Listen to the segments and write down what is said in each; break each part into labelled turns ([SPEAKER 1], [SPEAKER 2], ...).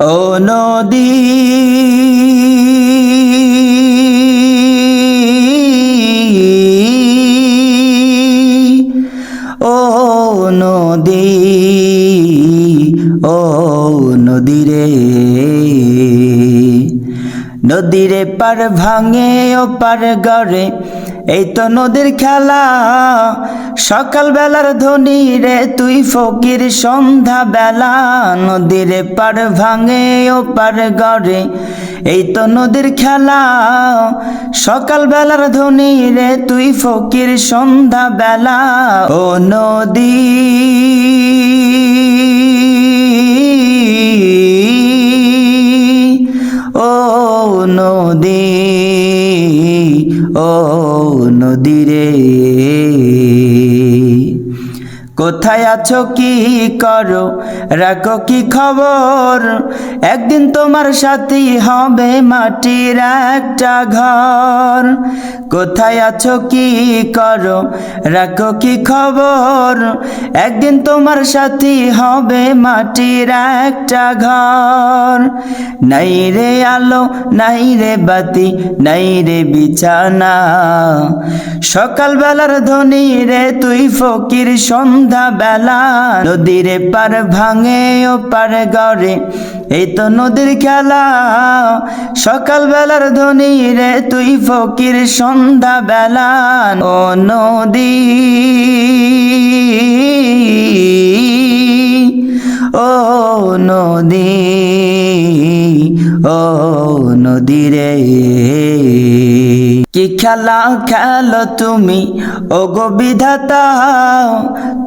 [SPEAKER 1] ও নদী। ও নদী ও নদী রে। নদীরে পার ভাঙে ও পার গড়ে। এই তো নদীর খেলা সকাল বেলার ধনী রে, তুই ফকির সন্ধ্যা বেলা নদীরে পার ভাঙে ও পার গড়ে। এই তো নদীর খেলা সকাল বেলার ধনী রে, তুই ফকির সন্ধ্যা বেলা ও নদী নদী ও নদী রে। কোথায় আছো কি করো? রাখো কি খবর? একদিন তোমার সাথী হবে মাটির একটা ঘর। কোথায় আছো কি করো? রাখো কি খবর? একদিন তোমার সাথী হবে মাটির একটা ঘর। নাই রে আলো, নাই রে বাতি, নাই রে বিছানা। সকালবেলার ধনী রে তুই ফকির সন্ধ্যা। বেলা, নদীর পার ভাঙে ও পার গড়ে। এই তো নদীর খেলা সকাল বেলার ধনী রে, তুই ফকির সন্ধ্যা বেলা, ও নদী। ও নদী ও নদী রে। কি খেলা খেলো তুমি? ও গো বিধাতা,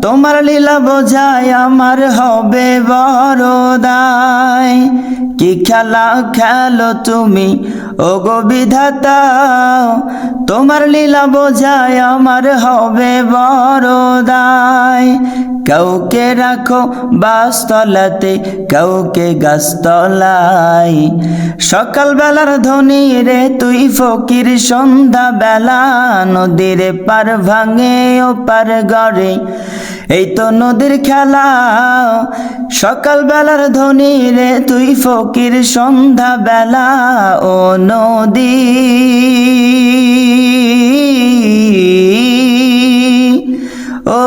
[SPEAKER 1] তোমার লীলা বোঝায় আমার হবে বড় দায় কি খেলা খেলো তুমি? ও গো বিধাতা, তোমার লীলা বোঝায় আমার হবে বড় দায় কাউকে রাখো বাসতলাতে, কাউকে গাছতলায়। সকাল বেলার ধনী রে, তুই ফকির সন্ধ্যা বেলা নদীর পার ভাঙে ও পার গড়ে। এই তো নদীর খেলা সকাল বেলার ধনী রে তুই ফকির সন্ধ্যা বেলা ও নদী। ও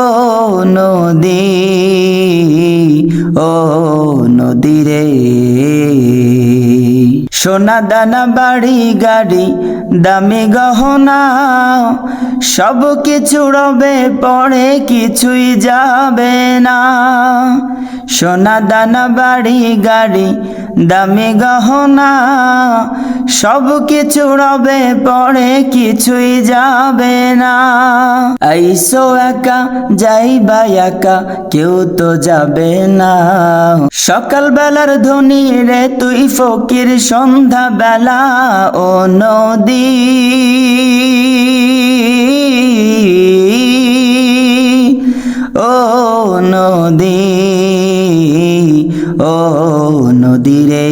[SPEAKER 1] নদী ও নদী রে। সোনা দানা, বাড়ি, গাড়ি, দামি গহনা, সব কিছু রবে, পরে কিছুই যাবে না। সোনা দানা, বাড়ি, গাড়ি, দামি গহনা সব কিছু রবে, পরে কিছুই যাবে না। আইসো একা যাইবা একা, কেউ তো যাবে না। সকাল বেলার ধনী রে, তুই ফকির সন্ধ্যা বেলা ও নদী। ও নদী ও নদী রে।